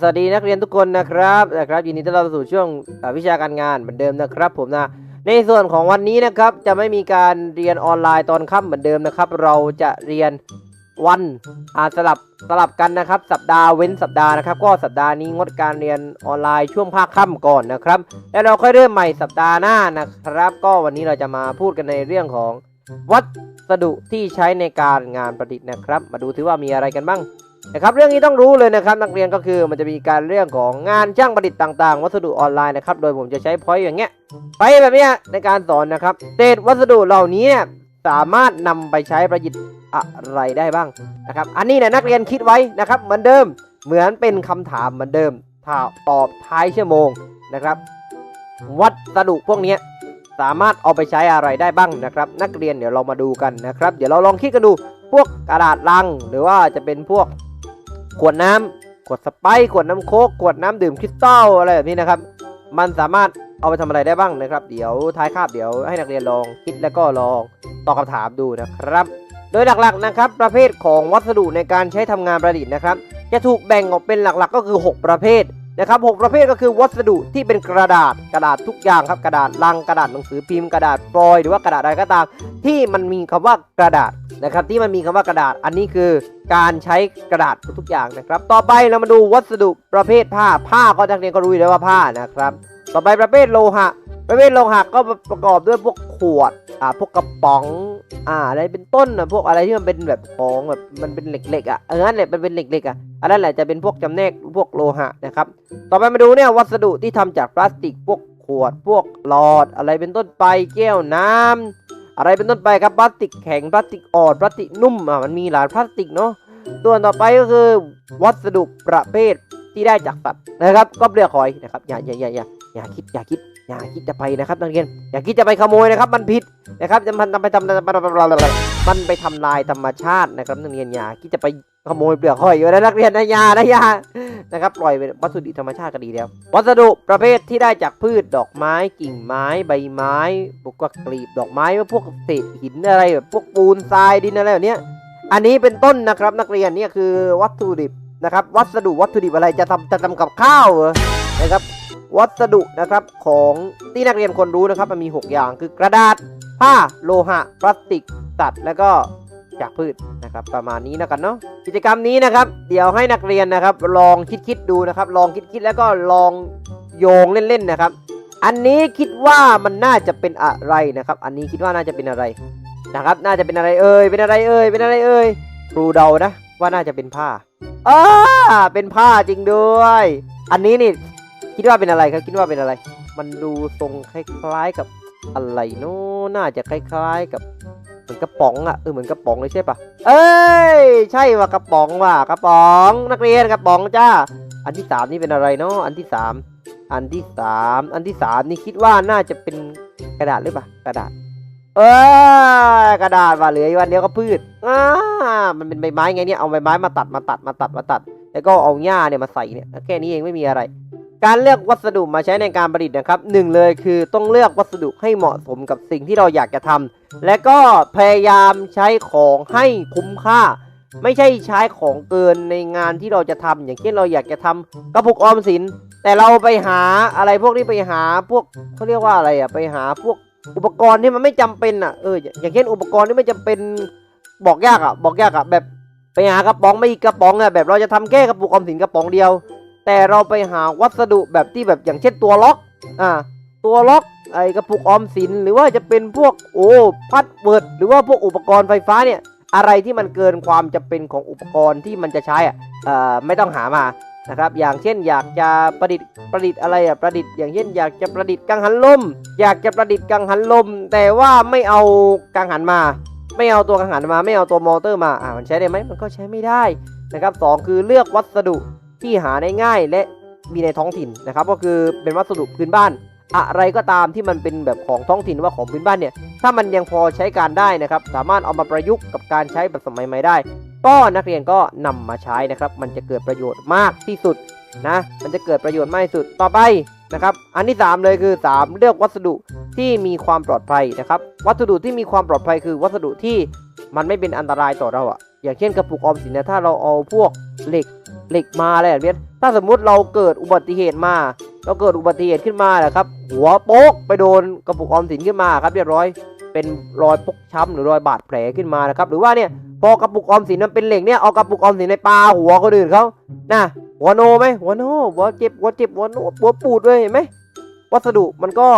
สวัสดีนักเรียนทุกคนนะครับนะครับยินดีต้อนรับสู่ช่วงวิชาการงานเหมือนเดิมนะครับ ผมนะในส่วนของวันนี้นะครับจะไม่มีการเรียนออนไลน์ตอนค่ำเหมือนเดิมนะครับ เราจะเรียนวันสลับสลับกันนะครับ สัปดาห์เว้นสัปดาห์นะครับ ก็สัปดาห์นี้งดการเรียนออนไลน์ช่วงภาคค่ำก่อนนะครับ แล้วเราค่อยเริ่มใหม่สัปดาห์หน้านะครับ ก็วันนี้เราจะมาพูดกันในเรื่องของวัสดุที่ใช้ในการงานประดิษฐ์นะครับ มาดูถือว่ามีอะไรกันบ้าง นะครับเรื่องนี้ต้องรู้เลยนะครับนักเรียนก็คือมันจะมีการเรื่องของงานช่างประดิษฐ์ต่างๆ วัสดุออนไลน์นะครับโดยผมจะใช้พอยต์อย่างเงี้ยไปแบบเนี้ยในการสอนนะครับเศษวัสดุเหล่านี้เนี่ยสามารถนำไปใช้ประดิษฐ์อะไรได้บ้างนะครับอันนี้เนี่ยนักเรียนคิดไว้นะครับเหมือนเดิมเหมือนเป็นคำถามเหมือนเดิมถ้าตอบท้ายชั่วโมงนะครับ วัสดุพวกนี้สามารถเอาไปใช้อะไรได้บ้างนะครับ นักเรียนเดี๋ยวเรามาดูกันนะครับ เดี๋ยวเราลองคิดกันดูพวกกระดาษลัง หรือว่าจะเป็นพวก ขวดน้ำขวดสไปซ์ขวดน้ำโค้กขวดน้ำดื่มคริสตัลอะไรแบบนี้นะครับ มันสามารถเอาไปทำอะไรได้บ้างนะครับ เดี๋ยวท้ายคาบเดี๋ยวให้นักเรียนลองคิดแล้วก็ลองตอบคำถามดูนะครับ โดยหลักๆนะครับ ประเภทของวัสดุในการใช้ทำงานประดิษฐ์นะครับ จะถูกแบ่งออกเป็นหลักๆ ก็คือ 6 ประเภท นะครับหกประเภทก็คือวัสดุที่เป็นกระดาษกระดาษทุกอย่างครับกระดาษลังกระดาษหนังสือพิมพ์กระดาษฟอยหรือว่ากระดาษอะไรก็ตาม ที่มันมีคำว่ากระดาษนะครับที่มันมีคำว่ากระดาษ อันนี้คือการใช้กระดาษทุกอย่างนะครับ ต่อไปเรามาดูวัสดุประเภทผ้าผ้าก็นักเรียนก็รู้อยู่แล้วว่าผ้านะครับ ต่อไปประเภทโลหะ ประเภทโลหะก็ประกอบด้วยพวกขวด อ่า พวกกระป๋อง อ่า อะไรเป็นต้นนะพวกอะไรที่มันเป็นแบบของแบบมันเป็นเหล็กๆอะเออนั่นแหละมันเป็นเหล็กๆอะ อันนั้นแหละจะเป็นพวกจำแนกพวกโลหะนะครับ ต่อไปมาดูเนี่ยวัสดุที่ทำจากพลาสติก พวกขวด พวกหลอด อะไรเป็นต้นไป แก้วน้ำอะไรเป็นต้นไปครับพลาสติกแข็ง พลาสติกอ่อน พลาสติกนุ่ม อะ มันมีหลายพลาสติกเนาะ ส่วนต่อไปก็คือ วัสดุประเภทที่ได้จากสัตว์นะครับ ก็เปลือกหอยนะครับ อย่าอย่าอย่าอย่าอย่าคิดอย่าคิด อย่าคิดจะไปนะครับนักเรียนอย่าคิดจะไปขโมยนะครับ มันผิดนะครับจะมันไปทำมันไปทำลายธรรมชาตินะครับนักเรียนอย่าคิดจะไปขโมยเปลือกหอยอยู่นะนักเรียนนะยานะยานะครับปล่อยเป็นวัสดุธรรมชาติก็ดีแล้ว วัสดุประเภทที่ได้จากพืชดอกไม้กิ่งไม้ใบไม้พวกกลีบดอกไม้พวกเศษหินอะไรแบบพวกปูนทรายดินอะไรแบบเนี้ยอันนี้เป็นต้นนะครับนักเรียนเนี่ยคือวัตถุดิบนะครับ วัสดุวัตถุดิบอะไรจะทำจะทำกับข้าวนะครับ วัสดุนะครับของที่นักเรียนควรรู้นะครับ มันมี 6 อย่างคือกระดาษ ผ้าโลหะ พลาสติกตัดแล้วก็จากพืชนะครับประมาณนี้นะกันเนาะกิจกรรมนี้นะครับ เดี๋ยวให้นักเรียนนะครับ ลองคิดๆดูนะครับ ลองคิดๆแล้วก็ลองโยงเล่นๆนะครับ อันนี้คิดว่ามันน่าจะเป็นอะไรนะครับ อันนี้คิดว่าน่าจะเป็นอะไรนะครับ น่าจะเป็นอะไรเอ่ยเป็นอะไรเอ่ยเป็นอะไรเอ่ยครูเดานะ ว่าน่าจะเป็นผ้าอ่าเป็นผ้าจริงด้วย อันนี้นี่ คิดว่าเป็นอะไรครับ คิดว่าเป็นอะไร มันดูทรงคล้ายๆกับอะไรโน้น่าจะคล้ายๆกับเหมือนกระป๋องอะเออเหมือนกระป๋องเลยใช่ปะเอ้ย ใช่ว่ะกระป๋องว่ะกระป๋อง นักเรียนกระป๋องจ้า อันที่สามนี่เป็นอะไรเนาะอันที่สามอันที่สามอันที่สามนี่คิดว่าน่าจะเป็นกระดาษหรือเปล่ากระดาษ เออกระดาษว่ะเหลืออีกวันเดียวก็พืชอ่ามันเป็นใบไม้ไงเนี่ยเอาใบไม้มาตัดมาตัดมาตัดมาตัด แล้วก็เอาหญ้าเนี่ยมาใส่เนี่ยแค่นี้เองไม่มีอะไร การเลือกวัสดุมาใช้ในการประดิษฐ์นะครับหนึ่งเลยคือต้องเลือกวัสดุให้เหมาะสมกับสิ่งที่เราอยากจะทำและก็พยายามใช้ของให้คุ้มค่า ไม่ใช่ใช้ของเกินในงานที่เราจะทำอย่างเช่นเราอยากจะทำกระปุกออมสิน แต่เราไปหาอะไรพวกนี้ไปหาพวกเขาเรียกว่าอะไรอะไปหาพวกอุปกรณ์ที่มันไม่จำเป็นอะเอออย่างเช่นอุปกรณ์ที่ไม่จำเป็นบอกยากอะบอกยากอะแบบไปหากระป๋องไม่อีกกระป๋องอะแบบเราจะทำแค่กระปุกออมสินกระป๋องเดียว แต่เราไปหาวัสดุแบบที่แบบอย่างเช่นตัวล็อกอ่าตัวล็อกไอ้กระปุกออมสินหรือว่าจะเป็นพวกโอ้พัดเวิร์ดหรือว่าพวกอุปกรณ์ไฟฟ้าเนี่ยอะไรที่มันเกินความจำเป็นของอุปกรณ์ที่มันจะใช้อะไม่ต้องหามานะครับอย่างเช่นอยากจะประดิษฐ์ประดิษฐ์อะไรอะประดิษฐ์อย่างเช่นอยากจะประดิษฐ์กังหันลม อยากจะประดิษฐ์กังหันลม แต่ว่าไม่เอากังหันมา ไม่เอาตัวกังหันมา ไม่เอาตัวมอเตอร์มาอ่ามันใช้ได้ไหมมันก็ใช้ไม่ได้นะครับสองคือเลือกวัสดุ ที่หาได้ง่ายและมีในท้องถิ่นนะครับ ก็คือเป็นวัสดุพื้นบ้าน อะไรก็ตามที่มันเป็นแบบของท้องถิ่นว่าของพื้นบ้านเนี่ยถ้ามันยังพอใช้การได้นะครับ สามารถเอามาประยุกต์กับการใช้แบบสมัยใหม่ได้ ก็นักเรียนก็นำมาใช้นะครับ มันจะเกิดประโยชน์มากที่สุดนะมันจะเกิดประโยชน์มากที่สุดต่อไปนะครับอันที่ 3 เลยคือ 3 เลือกวัสดุที่มีความปลอดภัยนะครับ วัสดุที่มีความปลอดภัยคือวัสดุที่มันไม่เป็นอันตรายต่อเราอะอย่างเช่นกระปุกออมสินนี่ยถ้าเราเอาพวกเหล็ก เหล็กมาอะไรแบบนี้ถ้าสมมุติเราเกิดอุบัติเหตุมา เราเกิดอุบัติเหตุขึ้นมาแหละครับ หัวโป๊กไปโดนกระปุกออมสินขึ้นมาครับเรียบร้อย เป็นรอยพกช้ำหรือรอยบาดแผลขึ้นมานะครับ หรือว่าเนี่ยพอกระปุกออมสินมันเป็นเหล็กเนี่ยเอากระปุกออมสินในปลาหัวคนอื่นเขานะหัวโนไหมหัวโนหัวเจ็บหัวเจ็บหัวโนหัวปูดเลยเห็นไหมวัสดุมันก็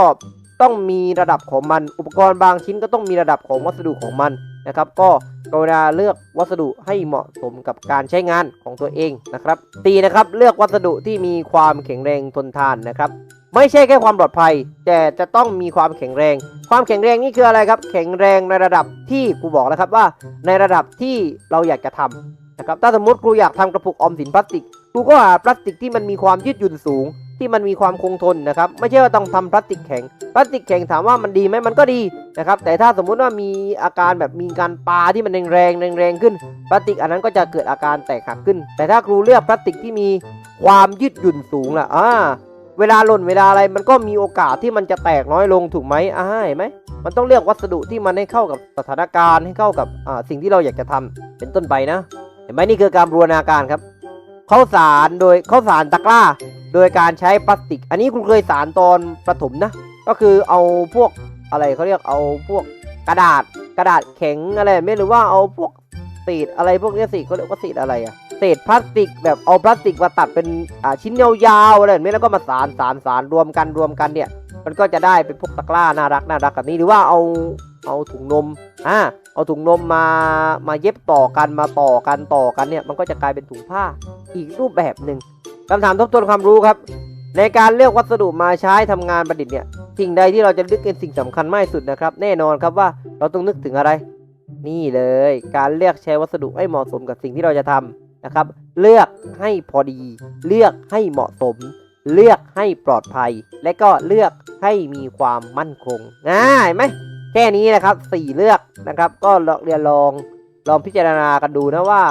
ต้องมีระดับของมัน อุปกรณ์บางชิ้นก็ต้องมีระดับของวัสดุของมัน นะครับ ก็กรุณาเลือกวัสดุให้เหมาะสมกับการใช้งานของตัวเองนะครับตีนะครับเลือกวัสดุที่มีความแข็งแรงทนทานนะครับ ไม่ใช่แค่ความปลอดภัย แต่จะต้องมีความแข็งแรง ความแข็งแรงนี่คืออะไรครับ แข็งแรงในระดับที่ครูบอกแล้วครับว่า ในระดับที่เราอยากจะทำนะครับถ้าสมมติครูอยากทำกระปุกออมสินพลาสติกครูก็หาพลาสติกที่มันมีความยืดหยุ่นสูง ที่มันมีความคงทนนะครับ ไม่ใช่ว่าต้องทำพลาสติกแข็ง พลาสติกแข็งถามว่ามันดีไหมมันก็ดีนะครับ แต่ถ้าสมมุติว่ามีอาการแบบมีการปาที่มันแรงแรงๆแรงๆขึ้น พลาสติกอันนั้นก็จะเกิดอาการแตกหักขึ้น แต่ถ้าครูเลือกพลาสติกที่มีความยืดหยุ่นสูงล่ะอ่าเวลาหล่นเวลาอะไรมันก็มีโอกาสที่มันจะแตกน้อยลงถูกไหมอ่าเห็นไหมมันต้องเลือกวัสดุที่มันให้เข้ากับสถานการณ์ให้เข้ากับอ่าสิ่งที่เราอยากจะทำเป็นต้นไปนะ เห็นไหมนี่คือการบูรณาการครับข้าวสารโดยข้าวสารตะกร้า โดยการใช้พลาสติก อันนี้คุณเคยสารตอนประถมนะ ก็คือเอาพวกอะไรเขาเรียกเอาพวกกระดาษกระดาษแข็งอะไรแบบนี้หรือว่าเอาพวกเศษอะไรพวกนี้สิเขาเรียกว่าเศษอะไรอะเศษพลาสติกแบบเอาพลาสติกมาตัดเป็นอ่าชิ้นยาวๆอะไรแบบนี้แล้วก็มาสารสารสารรวมกันรวมกันเนี่ย มันก็จะได้เป็นพวกตะกร้าน่ารักน่ารักแบบนี้หรือว่าเอาเอาถุงนมอ่าเอาถุงนมมามาเย็บต่อกันมาต่อกันต่อกันเนี่ย มันก็จะกลายเป็นถุงผ้าอีกรูปแบบหนึ่ง คำถามทบทวนความรู้ครับ ในการเลือกวัสดุมาใช้ทำงานประดิษฐ์เนี่ยสิ่งใดที่เราจะนึกเป็นสิ่งสำคัญมากที่สุดนะครับ แน่นอนครับว่าเราต้องนึกถึงอะไร นี่เลย การเลือกใช้วัสดุให้เหมาะสมกับสิ่งที่เราจะทำนะครับ เลือกให้พอดี เลือกให้เหมาะสม เลือกให้ปลอดภัย และก็เลือกให้มีความมั่นคงง่ายไหมแค่นี้นะครับสี่เลือกนะครับ ก็ลองเรียนลอง ลองพิจารณากันดูนะว่า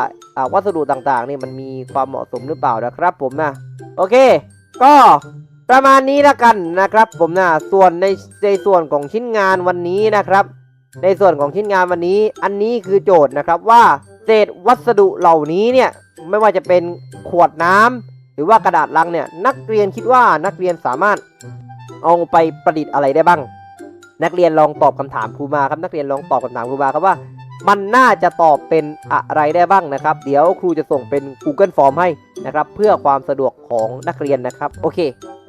วัสดุต่างๆนี่มันมีความเหมาะสมหรือเปล่านะครับผมนะ โอเค ก็ประมาณนี้ละกันนะครับ ผมนะส่วนในในส่วนของชิ้นงานวันนี้นะครับ ในส่วนของชิ้นงานวันนี้ อันนี้คือโจทย์นะครับว่าเศษวัสดุเหล่านี้เนี่ยไม่ว่าจะเป็นขวดน้ำหรือว่ากระดาษลังเนี่ยนักเรียนคิดว่านักเรียนสามารถเอาไปประดิษฐ์อะไรได้บ้าง นักเรียนลองตอบคำถามครูมาครับนักเรียนลองตอบคำถามครูมาครับว่า มันน่าจะตอบเป็นอะไรได้บ้างนะครับ เดี๋ยวครูจะส่งเป็น Google Form ให้นะครับ เพื่อความสะดวกของนักเรียนนะครับ โอเค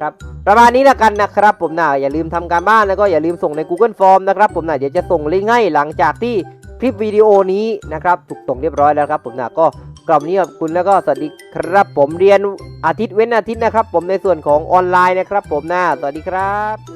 ครับประมาณนี้แล้วกันนะครับ ผมนะอย่าลืมทำการบ้านแล้วก็อย่าลืมส่งใน Google Form นะครับ ผมนะเดี๋ยวจะส่งลิงก์ให้หลังจากที่คลิปวิดีโอนี้นะครับถูกส่งเรียบร้อยแล้วครับ ผมนะก็กลับวันนี้ขอบคุณแล้วก็สวัสดีครับผมเรียนอาทิตย์เว้นอาทิตย์นะครับ ผมในส่วนของออนไลน์นะครับ ผมนะสวัสดีครับ